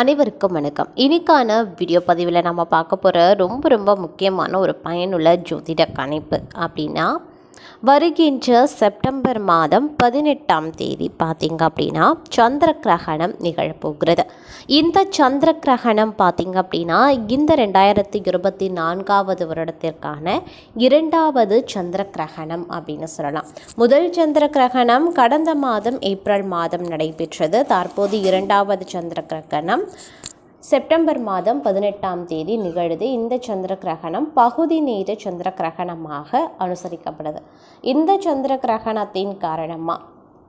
அனைவருக்கும் வணக்கம். இன்னைக்கான வீடியோ பதிவில் நம்ம பார்க்க போகிற ரொம்ப ரொம்ப முக்கியமான ஒரு பயனுள்ள ஜோதிட கணிப்பு அப்படின்னா வருகின்ற செப்டம்பர் மாதம் பதினெட்டாம் தேதி பார்த்திங்க அப்படின்னா சந்திர கிரகணம் நிகழப்போகிறது. இந்த சந்திர கிரகணம் பார்த்தீங்க அப்படின்னா இந்த ரெண்டாயிரத்தி இருபத்தி நான்காவது வருடத்திற்கான இரண்டாவது சந்திர கிரகணம் அப்படின்னு சொல்லலாம். முதல் சந்திர கிரகணம் கடந்த மாதம் ஏப்ரல் மாதம் நடைபெற்றது. தற்போது இரண்டாவது சந்திர கிரகணம் செப்டம்பர் மாதம் பதினெட்டாம் தேதி நிகழுது. இந்த சந்திர கிரகணம் பகுதி நேர சந்திர கிரகணமாக அனுசரிக்கப்படுது. இந்த சந்திர கிரகணத்தின் காரணமாக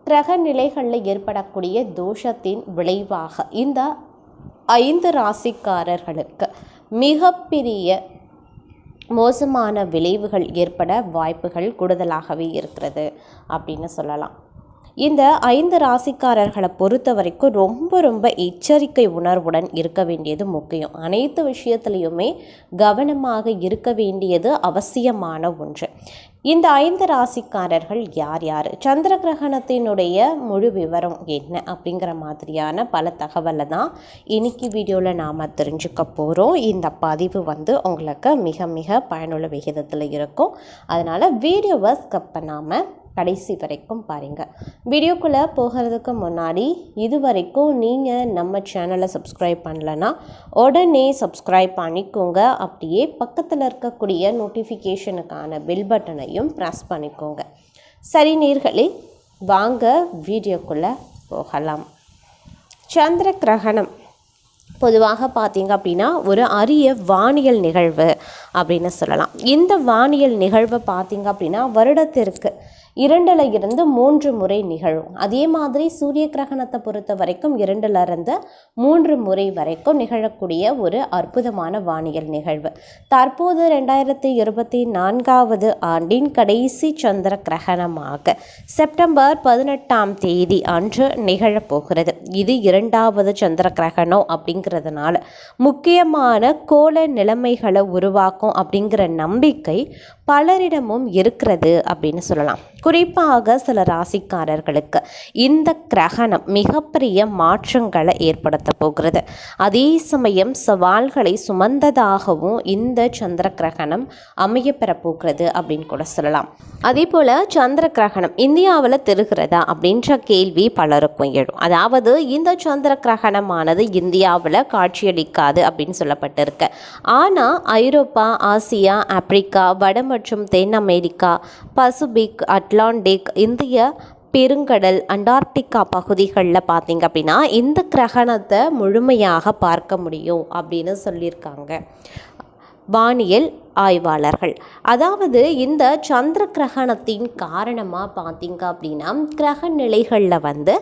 கிரக நிலைகளில் ஏற்படக்கூடிய தோஷத்தின் விளைவாக இந்த ஐந்து ராசிக்காரர்களுக்கு மிகப்பெரிய மோசமான விளைவுகள் ஏற்பட வாய்ப்புகள் கூடுதலாகவே இருக்கிறது அப்படின்னு சொல்லலாம். இந்த ஐந்து ராசிக்காரர்களை பொறுத்த வரைக்கும் ரொம்ப ரொம்ப எச்சரிக்கை உணர்வுடன் இருக்க வேண்டியது முக்கியம். அனைத்து விஷயத்துலையுமே கவனமாக இருக்க வேண்டியது அவசியமான ஒன்று. இந்த ஐந்து ராசிக்காரர்கள் யார் யார்? சந்திர கிரகணத்தினுடைய முழு விவரம் என்ன அப்படிங்கிற மாதிரியான பல தகவலை தான் இன்னைக்கு வீடியோவில் நாம் தெரிஞ்சுக்க போகிறோம் இந்த பதிவு வந்து உங்களுக்கு மிக மிக பயனுள்ள விகிதத்தில் இருக்கும். அதனால் வீடியோவை ஸ்கப் பண்ணாமல் கடைசி வரைக்கும் பாருங்கள் வீடியோக்குள்ளே போகிறதுக்கு முன்னாடி இது வரைக்கும் நீங்கள் நம்ம சேனலை சப்ஸ்கிரைப் பண்ணலன்னா உடனே சப்ஸ்கிரைப் பண்ணிக்கோங்க. அப்படியே பக்கத்தில் இருக்கக்கூடிய நோட்டிஃபிகேஷனுக்கான பெல் பட்டனையும் ப்ரெஸ் பண்ணிக்கோங்க. சரி நீர்களே வாங்க வீடியோக்குள்ளே போகலாம். சந்திர கிரகணம். பொதுவாக பார்த்தீங்க அப்படின்னா ஒரு அரிய வானியல் நிகழ்வு அப்படின்னு சொல்லலாம். இந்த வானியல் நிகழ்வை பார்த்தீங்க அப்படின்னா வருடத்திற்கு இரண்டுல இருந்து மூன்று முறை நிகழும். அதே மாதிரி சூரிய கிரகணத்தை பொறுத்த வரைக்கும் இரண்டுல இருந்து மூன்று முறை வரைக்கும் நிகழக்கூடிய ஒரு அற்புதமான வானியல் நிகழ்வு. தற்போது ரெண்டாயிரத்தி இருபத்தி நான்காவது ஆண்டின் கடைசி சந்திர கிரகணமாக செப்டம்பர் பதினெட்டாம் தேதி அன்று நிகழப்போகிறது இது இரண்டாவது சந்திர கிரகணம் அப்படிங்கிறதுனால முக்கியமான கோல நிலைமைகளை உருவாக்கும் அப்படிங்கிற நம்பிக்கை பலரிடமும் இருக்கிறது அப்படின்னு சொல்லலாம். குறிப்பாக சில ராசிக்காரர்களுக்கு இந்த கிரகணம் மிகப்பெரிய மாற்றங்களை ஏற்படுத்த போகிறது. அதே சமயம் சவால்களை சுமந்ததாகவும் இந்த சந்திர கிரகணம் அமைய போகிறது அப்படின்னு கூட சொல்லலாம். அதே போல் சந்திர கிரகணம் இந்தியாவில் திருகிறதா அப்படின்ற கேள்வி பலருக்கும் எழும். அதாவது இந்த சந்திர கிரகணமானது இந்தியாவில் காட்சியளிக்காது அப்படின்னு சொல்லப்பட்டிருக்கு. ஆனால் ஐரோப்பா ஆசியா ஆப்பிரிக்கா வட மற்றும் தென் அமெரிக்கா பசிபிக் அட்லாண்டிக் இந்திய பெருங்கடல் அண்டார்டிகா பகுதிகளில் பார்த்தீங்க அப்படின்னா இந்த கிரகணத்தை முழுமையாக பார்க்க முடியும் அப்படின்னு சொல்லியிருக்காங்க. வானியல் ஆய்வாளர்கள். அதாவது இந்த சந்திர கிரகணத்தின் காரணமாக பார்த்தீங்க அப்படின்னா கிரக நிலைகளில் வந்து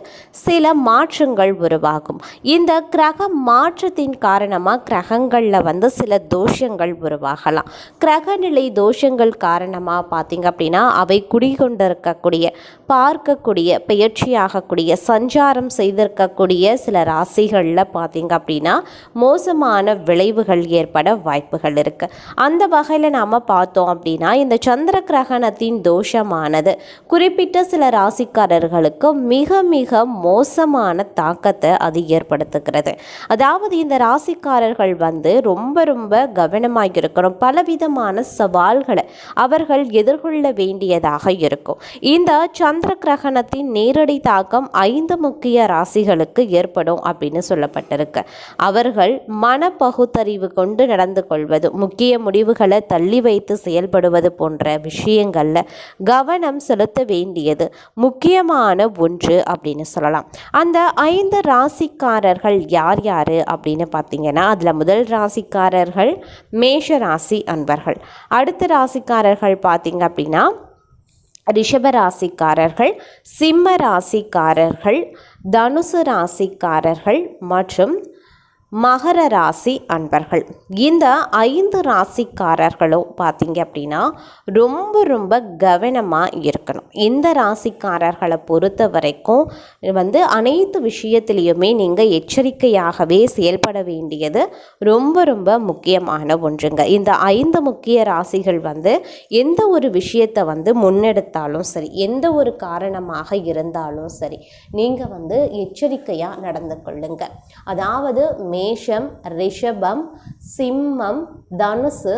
சில மாற்றங்கள் உருவாகும். இந்த கிரக மாற்றத்தின் காரணமாக கிரகங்களில் வந்து சில தோஷங்கள் உருவாகலாம். கிரக நிலை தோஷங்கள் காரணமாக பார்த்தீங்க அப்படின்னா அவை குடிகொண்டிருக்கக்கூடிய பார்க்கக்கூடிய பெயர்ச்சியாகக்கூடிய சஞ்சாரம் செய்திருக்கக்கூடிய சில ராசிகளில் பார்த்தீங்க அப்படின்னா மோசமான விளைவுகள் ஏற்பட வாய்ப்புகள் இருக்குது அந்த வகையில் நாம் பார்த்தோம் அப்படின்னா இந்த சந்திர கிரகணத்தின் தோஷமானது குறிப்பிட்ட சில ராசிக்காரர்களுக்கு மிக மிக மோசமான தாக்கத்தை அது ஏற்படுத்துகிறது. அதாவது இந்த ராசிக்காரர்கள் வந்து ரொம்ப ரொம்ப கவனமாக இருக்கணும். பலவிதமான சவால்களை அவர்கள் எதிர்கொள்ள வேண்டியதாக இருக்கும். இந்த சந்திர கிரகணத்தின் நேரடி தாக்கம் ஐந்து முக்கிய ராசிகளுக்கு ஏற்படும் அப்படின்னு சொல்லப்பட்டிருக்கு. அவர்கள் மன பகுத்தறிவு கொண்டு நடந்து கொள்வது முக்கிய முடிவுகளை தள்ளி வைத்து செயல்படுவது போன்ற விஷயங்களில் கவனம் செலுத்த வேண்டியது முக்கியமான ஒன்று அப்படின்னு சொல்லலாம். அந்த ஐந்து ராசிக்காரர்கள் யார் யார் அப்படின்னு பார்த்தீங்கன்னா அதில் முதல் ராசிக்காரர்கள் மேஷ ராசி அன்பர்கள். அடுத்த ராசிக்காரர்கள் பார்த்தீங்க அப்படின்னா ரிஷப ராசிக்காரர்கள் சிம்ம ராசிக்காரர்கள் தனுசு ராசிக்காரர்கள் மற்றும் மகர ராசி அன்பர்கள். இந்த ஐந்து ராசிக்காரர்களும் பார்த்தீங்க அப்படின்னா ரொம்ப ரொம்ப கவனமாக இருக்கணும். இந்த ராசிக்காரர்களை பொறுத்த வரைக்கும் வந்து அனைத்து விஷயத்திலையுமே நீங்கள் எச்சரிக்கையாகவே செயல்பட வேண்டியது ரொம்ப ரொம்ப முக்கியமான ஒன்றுங்க. இந்த ஐந்து முக்கிய ராசிகள் வந்து எந்த ஒரு விஷயத்தை வந்து முன்னெடுத்தாலும் சரி எந்த ஒரு காரணமாக இருந்தாலும் சரி நீங்கள் வந்து எச்சரிக்கையாக நடந்து கொள்ளுங்க. அதாவது மேஷம் ரிஷபம் சிம்மம் தனுசு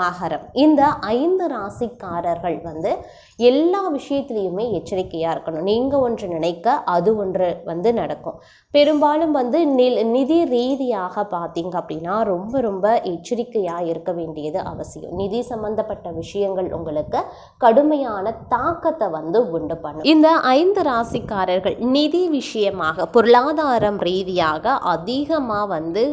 மகரம். இந்த ஐந்து ராசிக்காரர்கள் வந்து எல்லா விஷயத்துலேயுமே எச்சரிக்கையாக இருக்கணும். நீங்கள் ஒன்று நினைக்க அது ஒன்று வந்து நடக்கும். பெரும்பாலும் வந்து நில் நிதி ரீதியாக பார்த்தீங்க அப்படின்னா ரொம்ப ரொம்ப எச்சரிக்கையாக இருக்க வேண்டியது அவசியம். நிதி சம்பந்தப்பட்ட விஷயங்கள் உங்களுக்கு கடுமையான தாக்கத்தை வந்து உண்டு பண்ணும். இந்த ஐந்து ராசிக்காரர்கள் நிதி விஷயமாக பொருளாதாரம் ரீதியாக அதிகமாக வந்து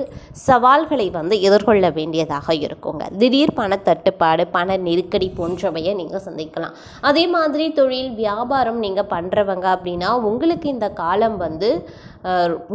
சவால்களை வந்து எதிர்கொள்ள வேண்டியதாக இருக்குங்க. திடீர் பணத்தட்டுப்பாடு பண நெருக்கடி போன்றவையை நீங்கள் சந்திக்கலாம். அதே மாதிரி தொழில் வியாபாரம் நீங்கள் பண்ணுறவங்க அப்படின்னா உங்களுக்கு இந்த காலம் வந்து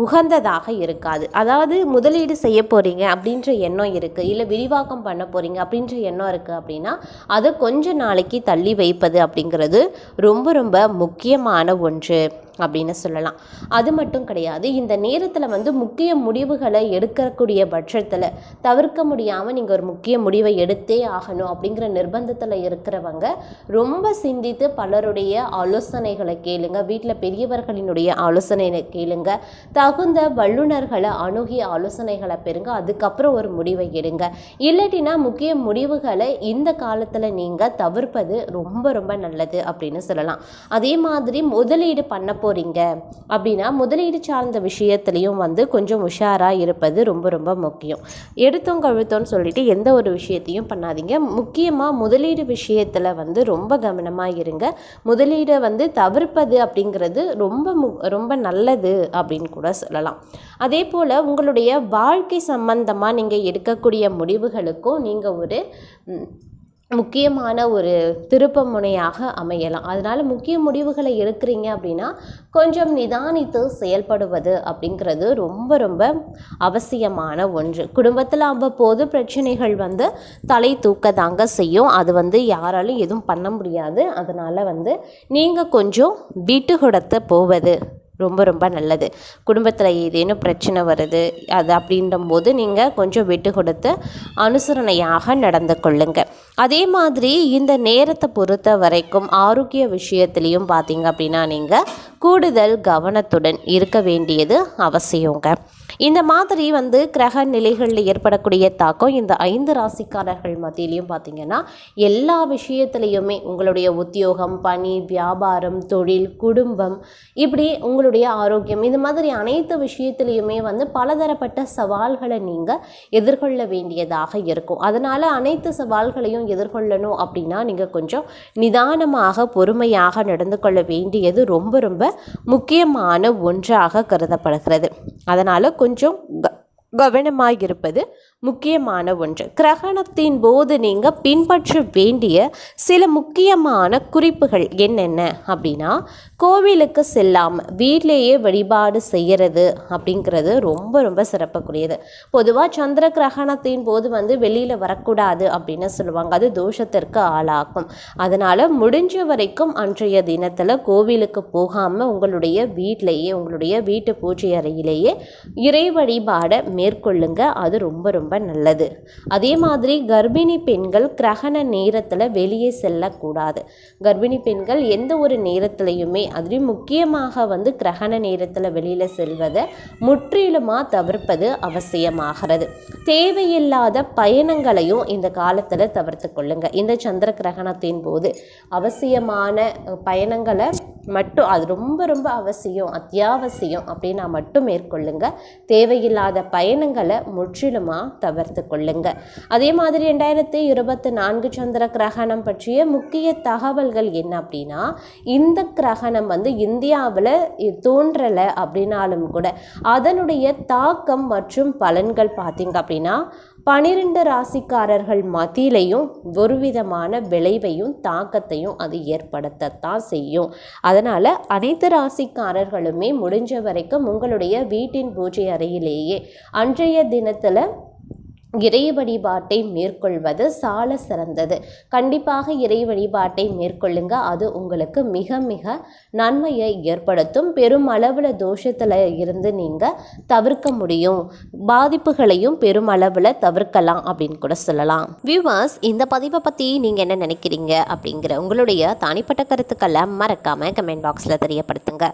உகந்ததாக இருக்காது. அதாவது முதலீடு செய்ய போகிறீங்க அப்படின்ற எண்ணம் இருக்குது இல்லை விரிவாக்கம் பண்ண போகிறீங்க அப்படின்ற எண்ணம் இருக்குது அப்படின்னா அதை கொஞ்ச நாளைக்கு தள்ளி வைப்பது அப்படிங்கிறது ரொம்ப ரொம்ப முக்கியமான ஒன்று அப்படின்னு சொல்லலாம். அது மட்டும் கிடையாது இந்த நேரத்தில் வந்து முக்கிய முடிவுகளை எடுக்கக்கூடிய பட்சத்தில் தவிர்க்க முடியாமல் நீங்கள் ஒரு முக்கிய முடிவை எடுத்தே ஆகணும் அப்படிங்கிற நிர்பந்தத்தில் இருக்கிறவங்க ரொம்ப சிந்தித்து பலருடைய ஆலோசனைகளை கேளுங்க. வீட்டில் பெரியவர்களினுடைய ஆலோசனைகளை கேளுங்க. தகுந்த வல்லுநர்களை அணுகி ஆலோசனைகளை பெறுங்க. அதுக்கப்புறம் ஒரு முடிவை எடுங்க. இல்லாட்டினா முக்கிய முடிவுகளை இந்த காலத்தில் நீங்கள் தவிர்ப்பது ரொம்ப ரொம்ப நல்லது அப்படின்னு சொல்லலாம். அதே மாதிரி முதலீடு பண்ண போகிறீங்க அப்படின்னா முதலீடு சார்ந்த விஷயத்துலையும் வந்து கொஞ்சம் உஷாராக இருப்பது ரொம்ப ரொம்ப முக்கியம். எடுத்தோம் கழுத்தோன்னு சொல்லிட்டு எந்த ஒரு விஷயத்தையும் பண்ணாதீங்க. முக்கியமாக முதலீடு விஷயத்தில் வந்து ரொம்ப கவனமாக இருங்க. முதலீடை வந்து தவிர்ப்பது அப்படிங்கிறது ரொம்ப மு ரொம்ப நல்லது அப்படின்னு கூட சொல்லலாம். அதே போல் உங்களுடைய வாழ்க்கை சம்பந்தமாக நீங்கள் எடுக்கக்கூடிய முடிவுகளுக்கும் நீங்கள் ஒரு முக்கியமான ஒரு திருப்ப முனையாக அமையலாம். அதனால் முக்கிய முடிவுகளை எடுக்கிறீங்க அப்படின்னா கொஞ்சம் நிதானித்து செயல்படுவது அப்படிங்கிறது ரொம்ப ரொம்ப அவசியமான ஒன்று. குடும்பத்தில் அவ்வப்போது பிரச்சனைகள் வந்து தலை தூக்க தாங்க செய்யும். அது வந்து யாராலும் எதுவும் பண்ண முடியாது. அதனால் வந்து நீங்கள் கொஞ்சம் வீட்டு கொடுத்து போவது ரொம்ப ரொம்ப நல்லது. குடும்பத்தில் ஏதேனும் பிரச்சனை வருது அது அப்படின்ற போது நீங்கள் கொஞ்சம் விட்டு கொடுத்து அனுசரணையாக நடந்து கொள்ளுங்க. அதே மாதிரி இந்த நேரத்தை பொறுத்த வரைக்கும் ஆரோக்கிய விஷயத்துலேயும் பார்த்தீங்க அப்படின்னா நீங்கள் கூடுதல் கவனத்துடன் இருக்க வேண்டியது அவசியங்க. இந்த மாதிரி வந்து கிரக நிலைகளில் ஏற்படக்கூடிய தாக்கம் இந்த ஐந்து ராசிக்காரர்கள் மத்தியிலையும் பார்த்தீங்கன்னா எல்லா விஷயத்துலையுமே உங்களுடைய உத்தியோகம் பணி வியாபாரம் தொழில் குடும்பம் இப்படி உங்களுடைய ஆரோக்கியம் இது மாதிரி அனைத்து விஷயத்துலையுமே வந்து பலதரப்பட்ட சவால்களை நீங்கள் எதிர்கொள்ள வேண்டியதாக இருக்கும். அதனால் அனைத்து சவால்களையும் எதிர்கொள்ளணும் அப்படின்னா நீங்கள் கொஞ்சம் நிதானமாக பொறுமையாக நடந்து கொள்ள வேண்டியது ரொம்ப ரொம்ப முக்கியமான ஒன்றாக கருதப்படுகிறது. அதனால் கொஞ்சம் கவனமாயிருப்பது கவனமாக இருப்பது முக்கியமான ஒன்று. கிரகணத்தின் போது நீங்கள் பின்பற்ற வேண்டிய சில முக்கியமான குறிப்புகள் என்னென்ன? அப்படின்னா கோவிலுக்கு செல்லாமல் வீட்டிலேயே வழிபாடு செய்கிறது அப்படிங்கிறது ரொம்ப ரொம்ப சிறப்புக்குரியது. பொதுவாக சந்திர கிரகணத்தின் போது வந்து வெளியில் வரக்கூடாது அப்படின்னு சொல்லுவாங்க. அது தோஷத்திற்கு ஆளாகும் அதனால் முடிஞ்ச வரைக்கும் அன்றைய தினத்தில் கோவிலுக்கு போகாமல் உங்களுடைய வீட்டிலேயே உங்களுடைய வீட்டு பூஜை அறையிலேயே இறை வழிபாடை மேற்கொள்ளுங்க. அது ரொம்ப ரொம்ப நல்லது. அதே மாதிரி கர்ப்பிணி பெண்கள் கிரகண நேரத்தில் வெளியே செல்லக்கூடாது. கர்ப்பிணி பெண்கள் எந்த ஒரு நேரத்திலையுமே அதுலேயும் முக்கியமாக வந்து கிரகண நேரத்தில் வெளியில் செல்வதை முற்றிலுமாக தவிர்ப்பது அவசியமாகிறது. தேவையில்லாத பயணங்களையும் இந்த காலத்தில் தவிர்த்து கொள்ளுங்கள் இந்த சந்திர கிரகணத்தின் போது அவசியமான பயணங்களை மட்டும் அது ரொம்ப ரொம்ப அவசியம் அத்தியாவசியம் அப்படின்னா மட்டும் மேற்கொள்ளுங்க. தேவையில்லாத பயணங்களை முற்றிலுமாக தவிர்த்து கொள்ளுங்க. அதே மாதிரி ரெண்டாயிரத்தி இருபத்தி நான்கு சந்திர கிரகணம் பற்றிய முக்கிய தகவல்கள் என்ன அப்படின்னா இந்த கிரகணம் வந்து இந்தியாவில் தோன்றலை அப்படின்னாலும் கூட அதனுடைய தாக்கம் மற்றும் பலன்கள் பார்த்தீங்க அப்படின்னா பனிரெண்டு ராசிக்காரர்கள் மத்தியிலையும் ஒரு விதமான விளைவையும் தாக்கத்தையும் அது ஏற்படுத்தத்தான் செய்யும். அதனால் அனைத்து ராசிக்காரர்களுமே முடிஞ்ச வரைக்கும் உங்களுடைய வீட்டின் பூஜை அறையிலேயே அன்றைய தினத்தில் இறை வழிபாட்டை மேற்கொள்வது சால சிறந்தது. கண்டிப்பாக இறை வழிபாட்டை மேற்கொள்ளுங்க. அது உங்களுக்கு மிக மிக நன்மையை ஏற்படுத்தும். பெரும் அளவில் தோஷத்தில் இருந்து நீங்கள் தவிர்க்க முடியும். பாதிப்புகளையும் பெரும் அளவில் தவிர்க்கலாம் அப்படின்னு கூட சொல்லலாம். வியூவர்ஸ் இந்த பதிவை பற்றி நீங்கள் என்ன நினைக்கிறீங்க அப்படிங்கிற உங்களுடைய தனிப்பட்ட கருத்துக்களை மறக்காமல் கமெண்ட் பாக்ஸில் தெரியப்படுத்துங்க.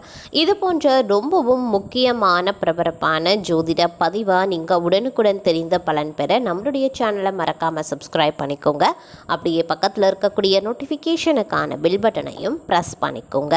இது போன்ற ரொம்பவும் முக்கியமான பிரபரப்பான ஜோதிட பதிவாக நீங்கள் உடனுக்குடன் தெரிந்த பலன் பெற நம்மளுடைய சேனலை மறக்காமல் சப்ஸ்கிரைப் பண்ணிக்கோங்க. அப்படியே பக்கத்தில் இருக்கக்கூடிய நோட்டிஃபிகேஷனுக்கான பில் பட்டனையும் ப்ரெஸ் பண்ணிக்கோங்க.